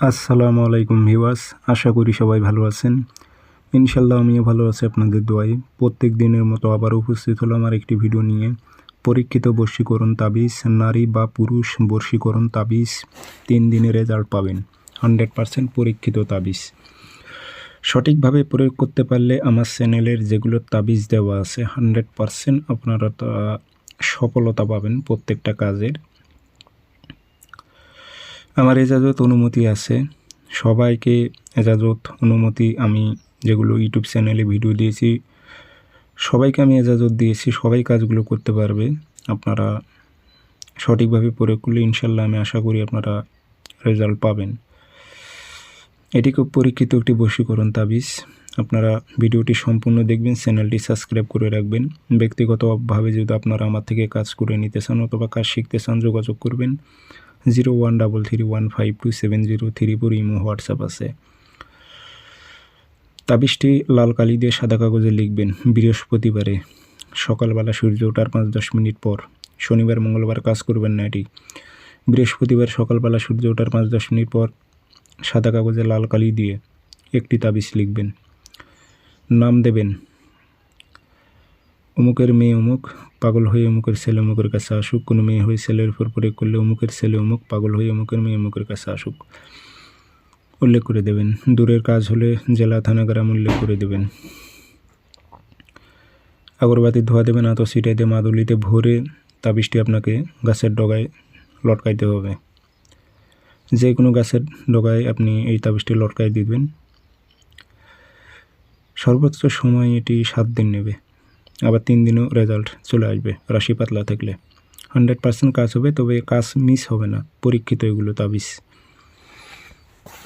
আসসালামু আলাইকুম ভিওয়াস আশা করি সবাই ভালো আছেন। ইনশাল্লাহ আমিও ভালো আছি আপনাদের দোয়াই প্রত্যেক দিনের মতো আবার উপস্থিত হলাম আমার একটি ভিডিও নিয়ে। পরীক্ষিত বর্ষীকরণ তাবিজ, নারী বা পুরুষ বর্ষীকরণ তাবিজ, তিন দিনের রেজাল্ট পাবেন। হান্ড্রেড পারসেন্ট পরীক্ষিত তাবিজ। সঠিকভাবে প্রয়োগ করতে পারলে আমার চ্যানেলের যেগুলো তাবিজ দেওয়া আছে হান্ড্রেড পারসেন্ট আপনারা সফলতা পাবেন প্রত্যেকটা কাজের। আমার এজাজত অনুমতি আছে। সবাইকে এজাজত অনুমতি আমি যেগুলো ইউটিউব চ্যানেলে ভিডিও দিয়েছি, সবাইকে আমি এজাজত দিয়েছি, সবাই কাজগুলো করতে পারবে। আপনারা সঠিকভাবে প্রয়োগ করলে ইনশাল্লাহ আমি আশা করি আপনারা রেজাল্ট পাবেন। এটি খুব পরীক্ষিত একটি বশীকরণ তাবিজ। আপনারা ভিডিওটি সম্পূর্ণ দেখবেন, চ্যানেলটি সাবস্ক্রাইব করে রাখবেন। ব্যক্তিগতভাবে যদি আপনারা আমার থেকে কাজ করে নিতে চান অথবা কাজ শিখতে চান, যোগাযোগ করবেন। Zero one double three one five two seven zero three four imo WhatsApp আছে। তাবিজটি লাল কালি দিয়ে সাদা কাগজে লিখবেন, বৃহস্পতিবারে। সকালবেলা সূর্য ওঠার পাঁচ দশ মিনিট পর। শনিবার, মঙ্গলবার কাজ করবেন না এটি। বৃহস্পতিবার সকালবেলা সূর্য ওঠার পাঁচ দশ মিনিট পর সাদা কাগজে লাল কালি দিয়ে একটি তাবিজ লিখবেন। নাম দেবেন অমুকের মেয়ে অমুক পাগল হয়ে অমুকের ছেলে অমুকের কাছে আসুক। কোনো মেয়ে হয়ে ছেলের উপর প্রয়োগ করলে অমুকের ছেলে অমুক পাগল হয়ে অমুকের মেয়ে অমুকের কাছে আসুক। উল্লেখ করে দেবেন। দূরের কাজ হলে জেলা, থানা, গ্রাম উল্লেখ করে দেবেন। আগরবাতি ধোয়া দেবেন আতো সিটাইতে মাদুলিতে ভরে তাবিজটি আপনাকে গাছের ডগায় লটকাইতে হবে। যে কোনো গাছের ডগায় আপনি এই তাবিজটি লটকাই দিবেন। সর্বোচ্চ সময় এটি সাত দিন নেবে। আবার তিন দিনও রেজাল্ট চলে আসবে, রাশি পাতলা থাকলে। হান্ড্রেড পার্সেন্ট কাজ হবে, তবে কাজ মিস হবে না, পরীক্ষিত এগুলো তাবিজ।